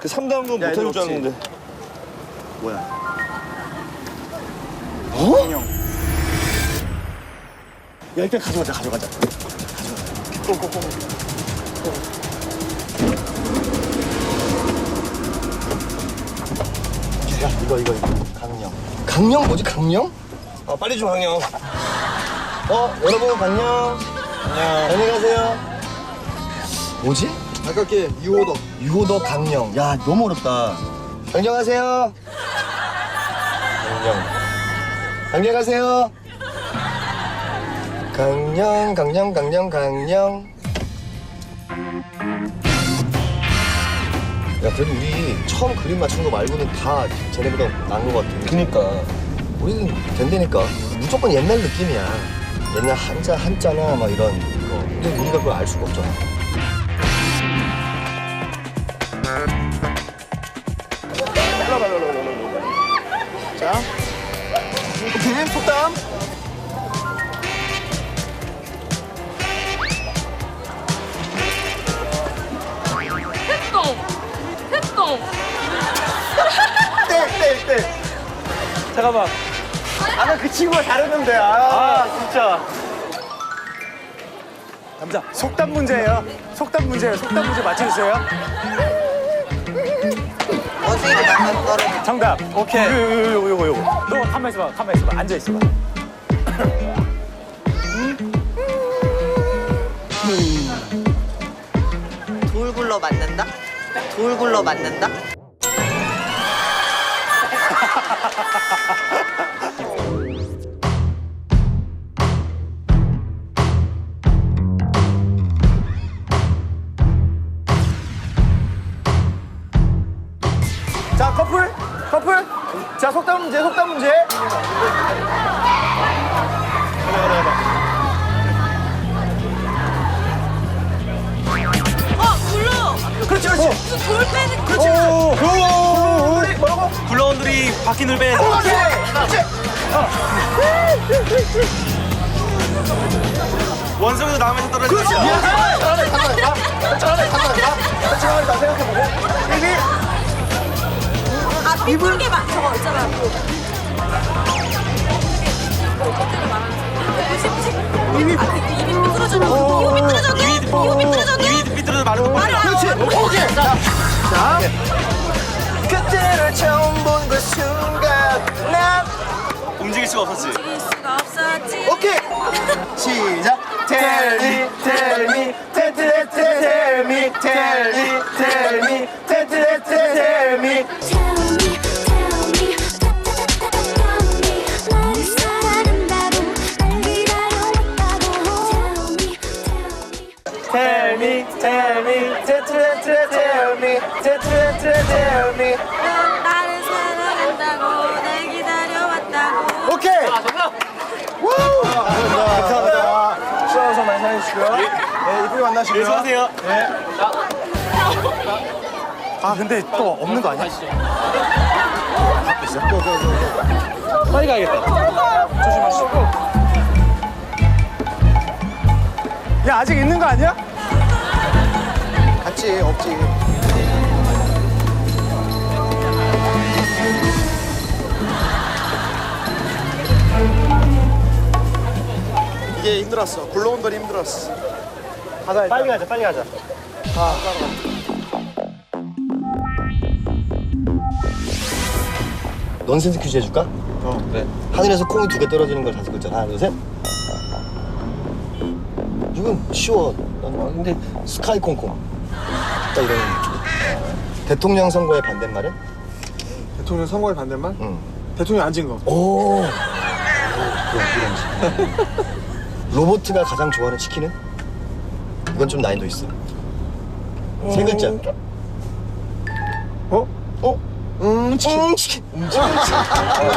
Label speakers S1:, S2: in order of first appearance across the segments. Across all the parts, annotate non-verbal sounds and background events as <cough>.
S1: 그 3단분
S2: 야,
S1: 못해줄
S2: 이리
S1: 줄
S2: 없지.
S1: 알았는데.
S2: 뭐야? 어? 인형. 야 일단 가져가자 가져가자. 가져가자. 야 이거 이거 이거 강령. 강령 뭐지 강령?
S1: 아, 빨리 좀 항영.
S2: 어 여러분 강령. 안녕. 안녕하세요. 뭐지?
S3: 가깝게 유호덕
S2: 유호덕 강령. 야 너무 어렵다. 안녕하세요. 강령. 안녕하세요. 강령 강령 강령 강령. 야 그래도 우리 처음 그림 맞춘 거 말고는 다 쟤네보다 나은 것 같아.
S1: 그니까.
S2: 우리는 된다니까. 무조건 옛날 느낌이야. 옛날 한자 한자나 막 이런 거. 근데 우리가 그걸 알 수가 없잖아. 자, 오케이 속담.
S4: 태똥!
S2: 땡땡 땡.
S1: 잠깐만.
S2: 아까 그 친구가 잘했는데. 아, 진짜.
S5: 남자 속담 문제예요. 속담 문제예요. 속담 문제 맞춰주세요.
S6: 어디를 나가서 떨어져.
S5: 정답. 오케이. 요요 요거 요거 요거. 너 가만 있어봐. 가만 있어봐. 앉아 있어봐.
S6: 돌 굴러 맞는다? 돌 굴러 맞는다? <laughs>
S5: 문제 속담 문제.
S4: 어, 굴러!
S5: 그렇지 그렇지.
S4: 돌 빼는
S5: 그렇지. 오. 오. 우리 뭐라고?
S1: 굴러온들이 바퀴를 뺀.
S5: 그렇지. 그렇지.
S1: 원성도 남에서 떨어져.
S5: 그렇지. 잘하네 잘하네 잘하네. 가. 잘하네 잘하네. 가. 잘하네 다 생각해보고. 이미
S4: 아, 삐뚤게 막
S5: 자. 그때를 처음 본 그 순간 난
S1: 움직일 수가 없었지.
S4: 수가 없었지.
S5: 오케이 시작 Tell me tell me tell tell tell me tell me tell me 네 만나시고요
S1: 네, 수고하세요.
S5: 아 근데 또 없는 거 아니야?
S1: 빨리 가야겠다.
S5: 조심하시고 야 아직 있는 거 아니야?
S2: 같이 없지.
S3: 이게 힘들었어 굴러온 돌이 힘들었어
S5: 가자 빨리 가자 빨리 가자
S2: 넌센스 퀴즈 해줄까?
S3: 어
S1: 네.
S2: 하늘에서 콩이 두 개 떨어지는 걸 다섯 글자. 하나, 둘, 셋. 이건 쉬워. 난 막, 근데 스카이 콩콩. 딱 이런 느낌. 대통령 선거의 반대말은?
S3: 대통령 선거의 반대말
S2: 응.
S3: 대통령 앉은 거
S2: 오. 그럼 이런 식. 로보트가 가장 좋아하는 치킨은? 이건 좀 난이도 있어. 세 글자.
S3: 어?
S2: 어? 음, 치킨. 음, 치킨. 음, 치킨. 어,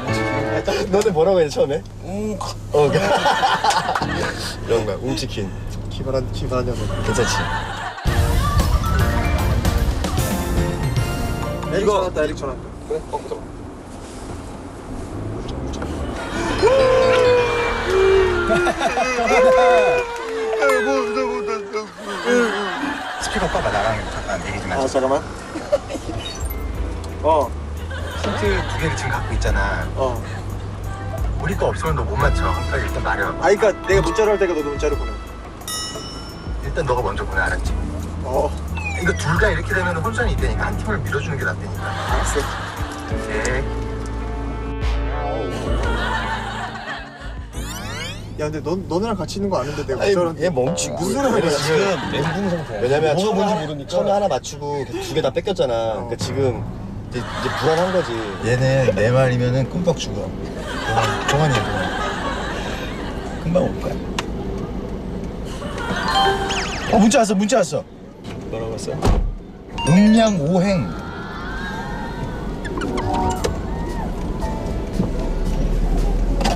S2: 음, 치킨. 너네 뭐라고 했지, 처음에? 음, 어, <laughs> 이런 거야. 움치킨.
S3: 기발한 기발한 녀석
S2: 괜찮지?
S3: 에릭 전화 왔다 에릭 전화 그래? 어잠 깐
S2: 스피커 꺼봐, 나랑 잠깐 얘기 좀 하자.
S3: 아 잠깐만 어.
S2: 힌트 두 개를 지금 갖고 있잖아.
S3: 어.
S2: 우리 거 없으면 너 못 맞춰. 빨리 일단 말해봐.
S3: 아, 그니까 내가 문자로 할 때가 너도 문자로 보내.
S2: 일단 너가 먼저 보내 알았지?
S3: 어.
S2: 이거 둘 다 이렇게 되면 혼선이 있다니까 한 팀을 밀어주는 게 낫다니까.
S3: 알았어.
S2: 오케이.
S3: 야, 근데 너, 너네랑 같이 있는 거 아는데 내가
S2: 아니 얘 멈추고
S3: 무슨 소리 하는 거야,
S2: 지금 멘붕 상태야 왜냐면
S5: 뭐가
S2: 처음에
S5: 뭔지 모르니까.
S2: 처음에 하나 맞추고 두 개 다 뺏겼잖아 그러니까 지금 이제, 이제 불안한 거지
S5: 얘는 내 말이면은 꿈뻑 죽어. 동안이야, 동안. 금방 올 거야. 어, 문자 왔어, 문자 왔어.
S2: 뭐라고 했어?
S5: 음량 오행.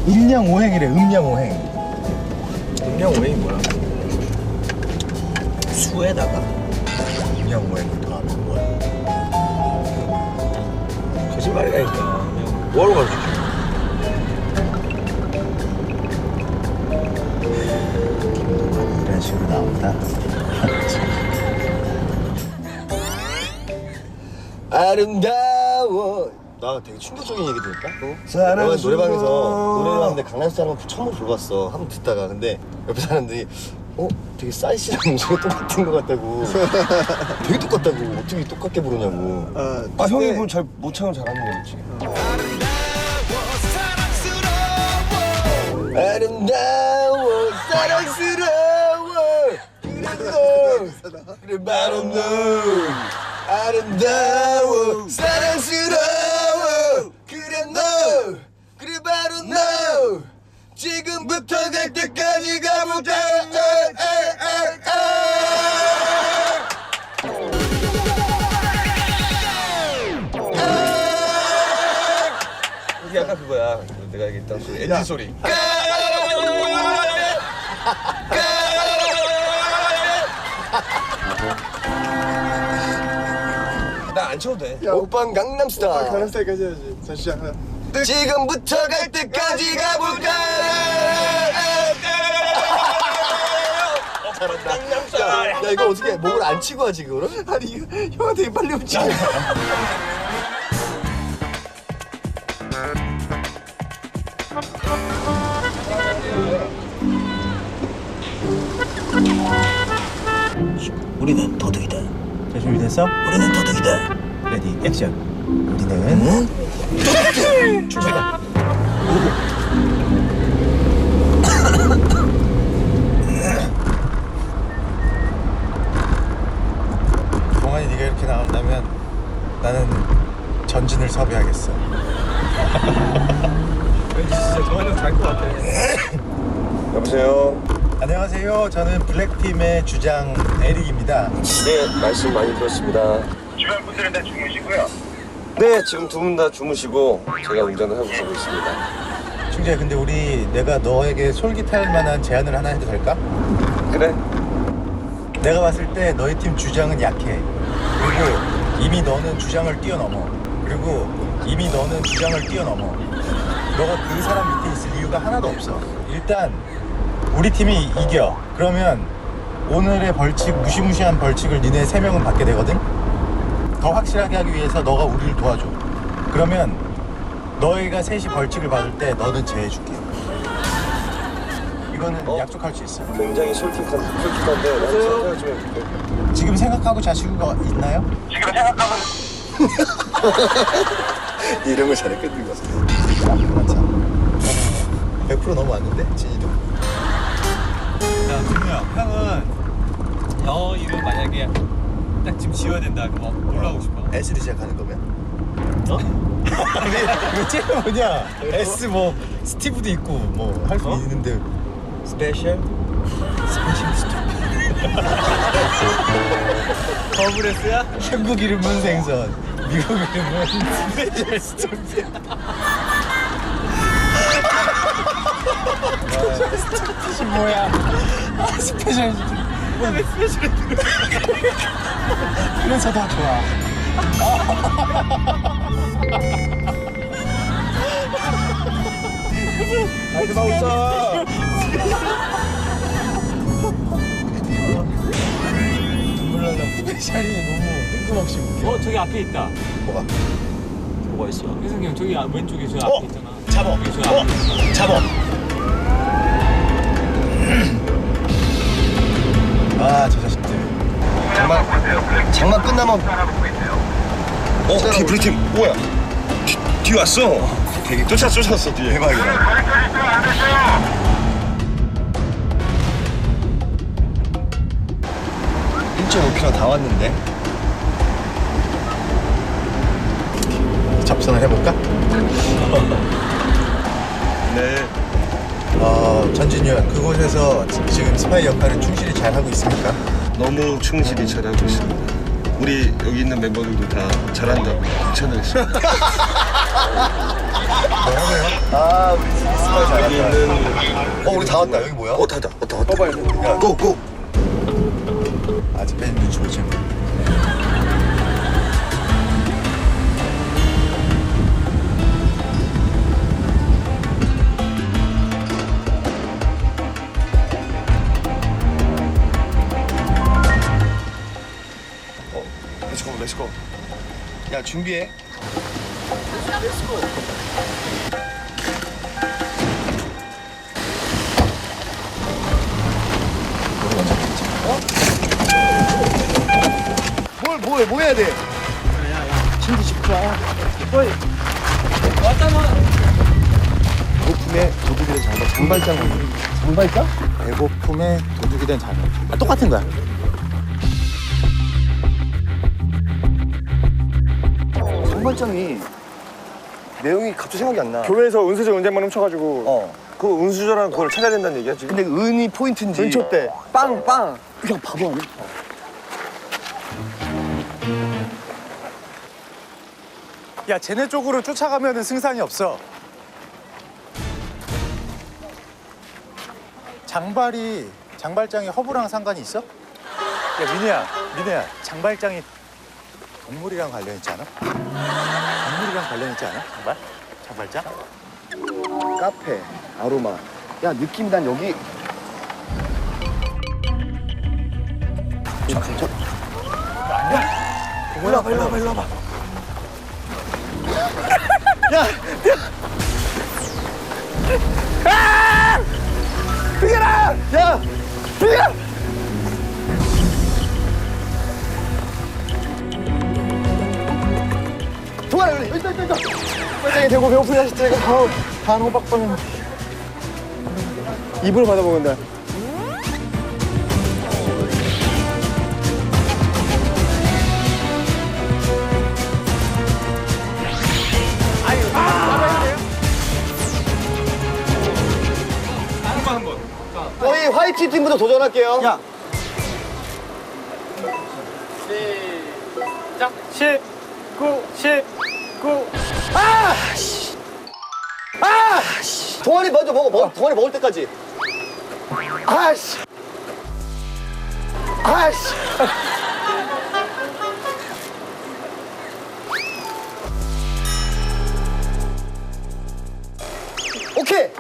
S5: 음량 오행이래, 음량 오행.
S2: 오행이 뭐야?
S5: 수에다가 음량 오행을 더하면 뭐야?
S2: 거짓말이라니까 뭐하러 가르쳐
S5: 이런 식으로 나온다. <laughs>
S2: 아름다워 나 되게 충격적인 얘기 들을까? 내가 노래방에서 노래를 하는데 강남 스타일을 처음으로 불러봤어 한번 듣다가 근데 옆에 사람들이 어? 되게 사이즈랑 목소리가 똑같은 것 같다고. <laughs> 되게 똑같다고. 어떻게 똑같게 부르냐고.
S3: 어,
S2: 아 형이 그럼 잘 모창을 잘하는 거였지. 아름다워 사랑스러워. 그래 너 그래 바로 너 아름다워 사랑스러워 지금부터 갈 때까지 가보자 이게 약간 그거야 내가 얘기했던 소리 엔진 소리 나 안 쳐도 돼
S3: 야,
S2: 오빤 강남스타일
S3: 가능성까지 해야지. 자, 시작. 하나.
S2: 지금부터 갈 때까지 가볼까 야, 야 이거 어떻게 목을 안 치고 하지 그거를? 아니 이거 형한테 빨리 움직여
S5: 우리는 도둑이다. 자, 준비됐어? 우리는 도둑이다. 레디, 액션. 우리는 출발. 동환이 네가 이렇게 나온다면 나는 전진을 섭외하겠어.
S2: 왠지 진짜 동환이 형잘것 같아 여보세요
S5: 안녕하세요. 저는 블랙팀의 주장 에릭입니다.
S2: 네 말씀 많이 들었습니다
S7: 주변 분들은 다 주무시고요.
S2: 네 지금 두 분 다 주무시고 제가 운전을 하고 가고 있습니다
S5: 충재, 근데 우리 내가 너에게 솔깃할 만한 제안을 하나 해도 될까?
S2: 그래
S5: 내가 봤을 때 너희 팀 주장은 약해. 그리고 이미 너는 주장을 뛰어넘어. 그리고 이미 너는 주장을 뛰어넘어. 너가 그 사람 밑에 있을 이유가 하나도 없어. 일단 우리 팀이 이겨. 그러면 오늘의 벌칙, 무시무시한 벌칙을 니네 세 명은 받게 되거든. 더 확실하게 하기 위해서 너가 우리를 도와줘. 그러면 너희가 셋이 벌칙을 받을 때 너는 제해줄게. 이거는
S2: 어?
S5: 약속할 수 있어.
S2: 굉장히 솔깃한, 솔깃한데 나는 생각 좀 해볼게
S5: 지금 생각하고 자시고가 있나요?
S7: 지금 생각하면 <laughs>
S2: 이름을 잘했거든 이거
S5: 100% 넘어왔는데 진이도
S1: 야, 준우야, 형은 너 이름 만약에 딱 지금 지어야 된다. 뭘로 하고 싶어?
S5: S를 시작하는 거면? 어? 왜, 왜 쟤는 뭐냐? S 뭐 스티브도 있고 뭐 할수 있는데.
S2: 스페셜
S5: 스페셜
S1: 더블레스야?
S5: 한국 이름은 생선 미국 이름은 스페셜 스티브 스티브 뭐야? 아, 스페셜 스티브 왜 스페셜 <laughs> 그래서 더 좋아 아 그만 웃어 스페셜이 너무 뜬금없이 웃겨
S1: 어, 저기 앞에 있다.
S5: 뭐가?
S2: 뭐가 있어?
S1: 혜성이 형 저기 앞- 왼쪽에 저
S2: 어?
S1: 앞에 있잖아.
S2: 잡어.
S1: 저 앞에
S2: 어? 잡어.
S5: 아 저 자식들.
S2: 장만 장만 끝나면 어 뒤에 브리팀 뭐야? 뒤, 뒤에 왔어. 되게 쫓아 쫓았어 뒤에
S5: 대박이다
S2: 일점5 k m 다 왔는데?
S5: 접선을 해볼까? <laughs>
S2: 네
S5: 어 전진현 그곳에서 지금 스파이 역할을 충실히 잘 하고 있습니까?
S8: 너무 충실히 잘하고 있습니다. 우리 여기 있는 멤버들도 다 잘한다고 괜찮아요. <laughs>
S2: 아 우리 스파이
S8: 여기
S2: 잘한다
S8: 있는
S2: 어 우리 다 왔다 여기 뭐야?
S8: 어 다다 왔다 왔다. 야, 고 고.
S5: 아직 뺀 눈치 보지
S2: 야 준비해. 뭘 뭐해? 뭐 해야 돼?
S5: 배고픔에 도둑이 된 장발. 장발장? 장발장? 배고픔에 도둑이 된 장발. 아, 똑같은 거야
S2: 장발장이 내용이 갑자기 생각이 안 나.
S3: 교회에서 은수저 은재만 훔쳐가지고
S2: 어.
S3: 그 은수저랑 그걸 찾아야 된다는 얘기야 지금?
S2: 근데 은이 포인트인지.
S3: 은초 때.
S2: 빵 빵. 그냥 바보 아니야?
S5: 야 쟤네 쪽으로 쫓아가면 승산이 없어 장발이 장발장이 허브랑 상관이 있어? 야 민우야 민우야 장발장이 동물이랑 관련 있지 않아? 동물이랑 관련 있지 않아? 장발? 장발장?
S2: 카페 아로마. 야 느낌 난 여기. 저, 저. 아니야. 일로 와봐 일로 와봐 일로 와봐. 동아 여기 여기 있다 있다 있다. 빨장이 되고 배고프다 하실 가 바로 반 호박빵.
S3: 입으로 받아 먹는다
S2: 저희 화이트 팀부터 도전할게요. 야.
S1: 자, 10, 9, 10, 9.
S2: 동아리 먼저 먹어. 먹, 동아리 먹을 때까지. 아 씨. 아 씨. 오케이.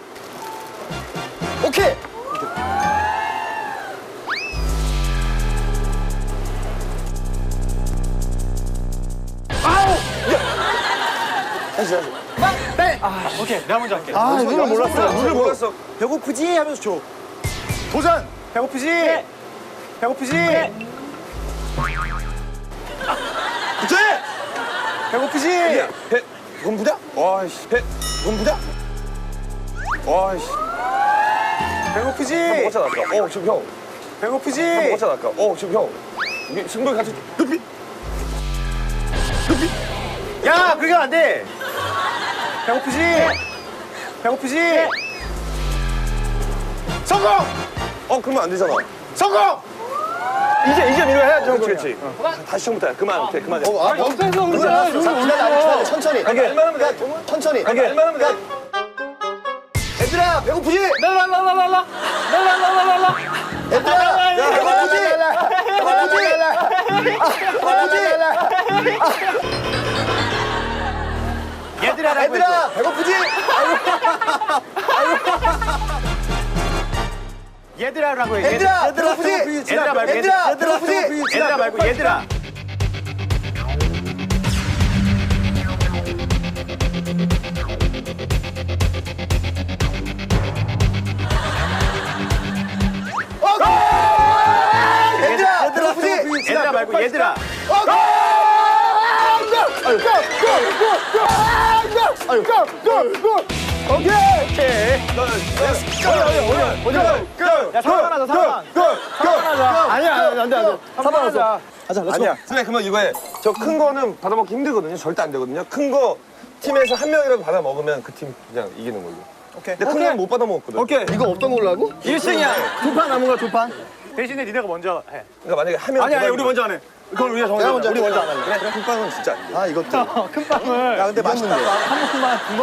S2: 오케이.
S1: 오케이, 내가 먼저 할게.
S3: 아 룰을 몰랐어 룰을 몰랐어
S5: 배고프지? 하면서 줘 도전! 배고프지? 배고프지? 그치? 배고프지?
S3: 배 건부다? 와씨 배 건부다? 와씨
S5: 배고프지?
S3: 먹었잖아 아까 어 지금 형
S5: 배고프지?
S3: 먹었잖아 아까 어 지금 형 승부에 같이 눕히
S5: 야, 그게 안 돼. 배고프지? 배고프지? 성공!
S3: 어 그러면 안 되잖아
S5: 성공!
S3: 이제 이제 이거 해야죠 그렇지 그렇지 다시 처음부터 해 그만 오케이 그만해
S2: 어, 아, 옆에서 기다려, 기다려, 천천히.
S3: 말만 하면 돼
S2: 천천히.
S3: 말만 하면 돼
S2: 얘들아, 배고프지?
S1: 랄랄랄랄라. 랄랄랄랄라.
S2: 얘들아, 배고프지? 배고프지?
S5: 얘들아,
S2: 얘들아, 배고프지?
S5: 얘들아라고 해.
S2: 얘들아, 배고프지?
S5: 얘들아
S2: 얘들아, 배고프지?
S5: 얘들아 말고 얘들아.
S3: 얘들아. 아니야. 선생님, 그러면 이거에 저큰 거는 받아먹기 힘들거든요. 절대 안 되거든요. 큰 거 팀에서 한 명이라도 받아 먹으면 그 팀 그냥 이기는 걸로. 오케이. 근데 큰건못 받아 먹었거든. 오케이.
S2: 이거 없던 걸로 하고?
S3: 1승이야. 두 판 남은 거야, 두 판. 대신에 니네가 먼저 해. 그러니까 만약에 하면 아니 아니 우리 먼저 안 해. 그걸 우리가 정해.
S2: 내가 먼저
S3: 우리. 먼저 안 할래. 그래, 그래. 큰 빵은 진짜 안 돼.
S2: 아 이것도
S3: 큰 빵을. 야, 근데 맛있다. 한 번만, 두 번.